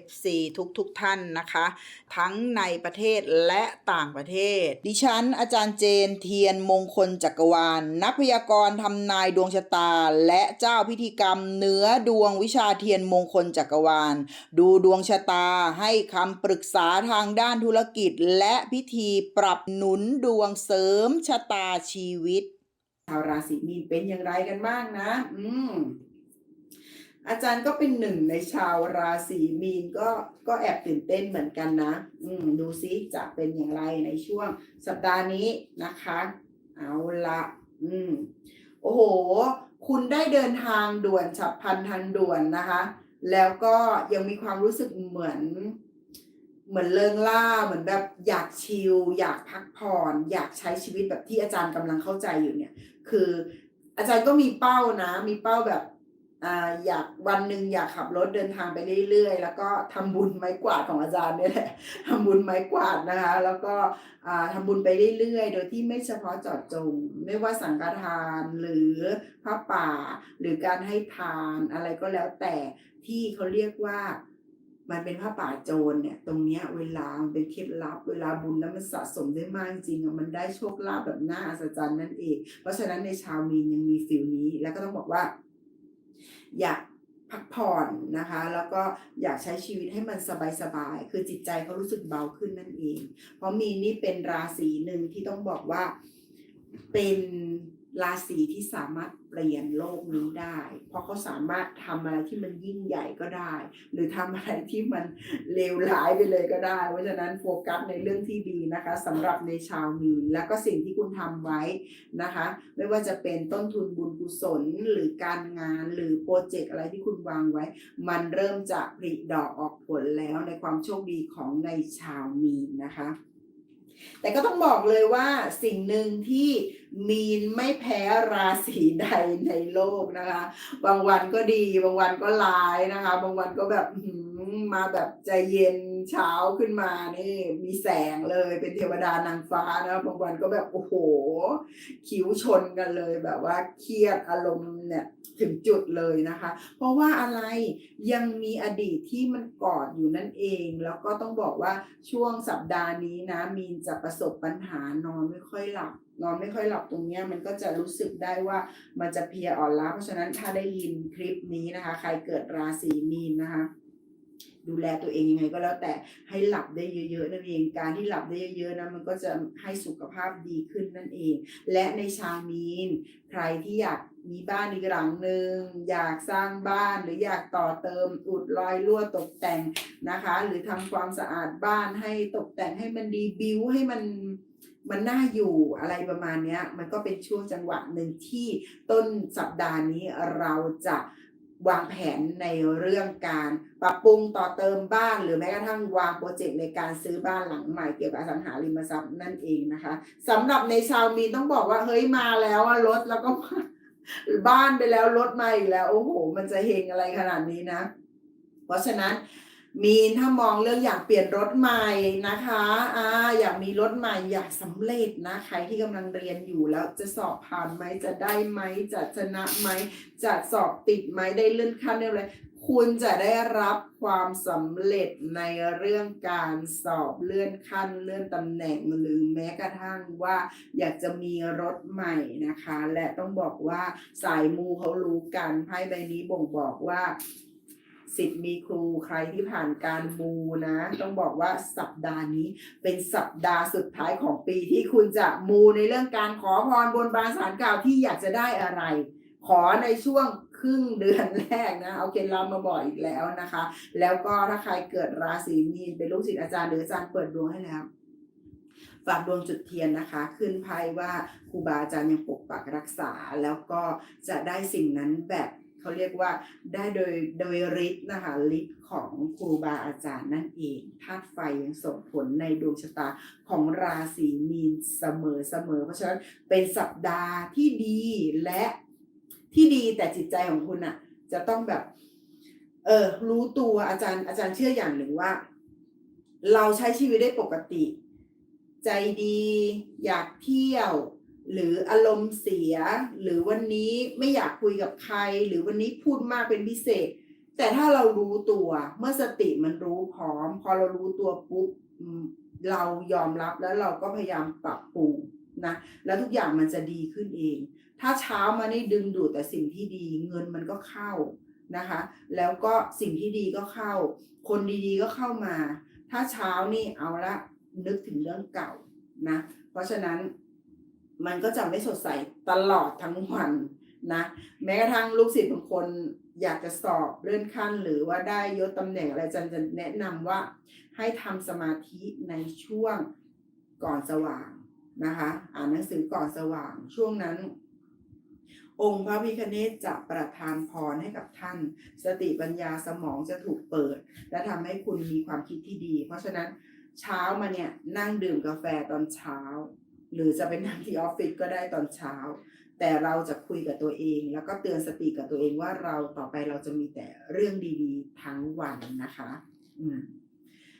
FC ทุกๆทท่านนะคะ ทั้งในประเทศและต่างประเทศ ดิฉัน อาจารย์เจนเทียนมงคลจักรวาล นักพยากรณ์ทำนายดวงชะตา และเจ้าพิธีกรรมเนื้อดวงวิชาเทียนมงคลจักรวาล ดูดวงชะตาให้คำปรึกษาทางด้านธุรกิจ และพิธีปรับหนุนดวงเสริมชะตาชีวิตชาวราศีมีนเป็นอย่างไรกันบ้างนะ อืม อาจารย์ก็เป็นหนึ่งในชาวราศีมีนก็ก็แอบตื่นเต้นเหมือนกันนะ อืมดูซิจะเป็นอย่างไรในช่วงสัปดาห์นี้นะคะ เอาละอืมโอ้โห คุณได้เดินทางด่วนฉับพลันทันด่วนนะคะ แล้วก็ยังมีความรู้สึกเหมือน เหมือนเลิงล่าเหมือนแบบอยากชิลอยากพักผ่อนอยากใช้ชีวิตแบบที่อาจารย์กำลังเข้าใจอยู่เนี่ย คือ อาจารย์ก็มีเป้านะ มีเป้าแบบ อยากวันหนึ่งอยากขับรถเดินทางไปเรื่อยๆ แล้วก็ทำบุญไม้กวาดของอาจารย์นี่แหละทำบุญไม้กวาดนะคะ แล้วก็อ่าทำบุญไปเรื่อยๆ โดยที่ไม่เฉพาะเจาะจง ไม่ว่าสังฆทานหรือพระป่า หรือการให้ทานอะไรก็แล้วแต่ที่เขาเรียกว่ามันเป็นผ้าป่าโจรเนี่ย ตรงเนี้ยเวลามันเป็นเคล็ดลับ เวลาบุญแล้วมันสะสมได้มากจริงๆอะมันได้โชคลาภแบบน่าอัศจรรย์นั่นเอง เพราะฉะนั้นในชาวมีนยังมีฟิลนี้ แล้วก็ต้องบอกว่า อยากพักผ่อนนะคะ แล้วก็อยากใช้ชีวิตให้มันสบายๆ คือจิตใจเขารู้สึกเบาขึ้นนั่นเอง เพราะมีนนี่เป็นราศีหนึ่งที่ต้องบอกว่าเป็น ราศีที่สามารถเปลี่ยนโลกนี้ได้ เพราะเขาสามารถทำอะไรที่มันยิ่งใหญ่ก็ได้ หรือทำอะไรที่มันเลวร้ายไปเลยก็ได้ เพราะฉะนั้นโฟกัสในเรื่องที่ดีนะคะสำหรับในชาวมีนแล้วก็สิ่งที่คุณทำไว้นะคะ ไม่ว่าจะเป็นต้นทุนบุญกุศลหรือการงานหรือโปรเจกต์อะไรที่คุณวางไว้ มันเริ่มจะผลิดอกออกผลแล้วในความโชคดีของในชาวมีนนะคะ แต่ก็ต้องบอกเลยว่าสิ่งหนึ่งที่มีนไม่แพ้ราศีใดในโลกนะคะ บางวันก็ดี บางวันก็ร้ายนะคะ บางวันก็แบบ มาแบบใจเย็นเช้าขึ้นมานี่มีแสงเลยเป็นเทวดานางฟ้านะบางวันก็แบบโอ้โห คิ้วชนกันเลยแบบว่าเครียดอารมณ์เนี่ยถึงจุดเลยนะคะ เพราะว่าอะไรยังมีอดีตที่มันกอดอยู่นั่นเอง แล้วก็ต้องบอกว่าช่วงสัปดาห์นี้นะมีนจะประสบปัญหานอนไม่ค่อยหลับนอนไม่ค่อยหลับตรงเนี้ยมันก็จะรู้สึกได้ว่ามันจะเพียอ่อนล้าเพราะฉะนั้นถ้าได้ยินคลิปนี้นะคะ ใครเกิดราศีมีนนะคะ ดูแลตัวเองยังไงก็แล้วแต่ให้หลับได้เยอะๆนั่นเองการที่หลับได้เยอะๆนะมันก็จะให้สุขภาพดีขึ้นนั่นเอง และในชามีน ใครที่อยากมีบ้านอีกหลังหนึ่งอยากสร้างบ้านหรืออยากต่อเติมอุดรอยรั่วตกแต่งนะคะ หรือทำความสะอาดบ้านให้ตกแต่งให้มันดีบิวให้มันมันน่าอยู่อะไรประมาณนี้มันก็เป็นช่วงจังหวะหนึ่งที่ต้นสัปดาห์นี้เราจะ วางแผนในเรื่องการปรับปรุงต่อเติมบ้าน หรือแม้กระทั่งวางโปรเจกต์ในการซื้อบ้านหลังใหม่เกี่ยวกับอสังหาริมทรัพย์นั่นเองนะคะสำหรับในชาวมีต้องบอกว่าเฮ้ยมาแล้วรถแล้วก็บ้านไปแล้วรถมาอีกแล้ว โอ้โห มันจะเฮงอะไรขนาดนี้นะ เพราะฉะนั้น มีนถ้ามองเรื่องอยากเปลี่ยนรถใหม่นะคะอ่าอยากมีรถใหม่อยากสำเร็จนะใครที่กำลังเรียนอยู่แล้วจะสอบผ่านไหมจะได้ไหมจะชนะไหมจะสอบติดไหมได้เลื่อนขั้นได้เลยคุณจะได้รับความสำเร็จในเรื่องการสอบเลื่อนขั้นเลื่อนตำแหน่งหรือแม้กระทั่งว่า อยากจะมีรถใหม่นะคะ และต้องบอกว่าสายมูเขารู้กันไพ่ใบนี้บ่งบอกว่า สิทธิ์มีครูใครที่ผ่านการมูนะ ต้องบอกว่าสัปดาห์นี้เป็นสัปดาห์สุดท้ายของปีที่คุณจะมูในเรื่องการขอพรบนบานสารกล่าวที่อยากจะได้อะไร ขอในช่วงครึ่งเดือนแรกนะเอาเคล็ดลับมาบอกอีกแล้วนะคะ แล้วก็ถ้าใครเกิดราศีมีนเป็นลูกศิษย์อาจารย์หรืออาจารย์เปิดดวงให้แล้วฝากดวงจุดเทียนนะคะ ขึ้นไพ่ว่าครูบาอาจารย์ยังปกปักรักษา แล้วก็จะได้สิ่งนั้นแบบ เขาเรียกว่าได้โดยโดยฤทธิ์นะคะฤทธิ์ของครูบาอาจารย์นั่นเองธาตุไฟยังส่งผลในดวงชะตาของราศีมีนเสมอเสมอ เพราะฉะนั้นเป็นสัปดาห์ที่ดีและที่ดีแต่จิตใจของคุณอะจะต้องแบบ เออรู้ตัวอาจารย์อาจารย์เชื่ออย่างหนึ่งว่า เราใช้ชีวิตได้ปกติ ใจดี อยากเที่ยว หรืออารมณ์เสีย หรือวันนี้ไม่อยากคุยกับใคร หรือวันนี้พูดมากเป็นพิเศษ แต่ถ้าเรารู้ตัวเมื่อสติมันรู้พร้อม พอเรารู้ตัวปุ๊บเรายอมรับแล้วเราก็พยายามปรับปรุงนะแล้วทุกอย่างมันจะดีขึ้นเอง ถ้าเช้ามานี่ดึงดูดแต่สิ่งที่ดีเงินมันก็เข้านะคะ แล้วก็สิ่งที่ดีก็เข้า คนดีๆก็เข้ามา ถ้าเช้านี่เอาละนึกถึงเรื่องเก่านะเพราะฉะนั้น มันก็จะไม่สดใสตลอดทั้งวันนะแม้กระทั่งลูกศิษย์บางคนอยากจะสอบเลื่อนขั้น หรือว่าได้ยศตำแหน่งอะไรอาจันจะแนะนำว่าให้ทำสมาธิในช่วงก่อนสว่างนะคะ อ่านหนังสือก่อนสว่างช่วงนั้น องค์พระพิคเนศจะประทานพรให้กับท่าน สติปัญญาสมองจะถูกเปิด และทำให้คุณมีความคิดที่ดี เพราะฉะนั้นเช้ามาเนี่ยนั่งดื่มกาแฟตอนเช้า รือจะเป็นนั่งที่ออฟฟิศก็ได้ตอนเช้า แต่เราจะคุยกับตัวเอง แล้วก็เตือนสติกับตัวเองว่าเราต่อไปเราจะมีแต่เรื่องดีๆ ทั้งวันนะคะ อืม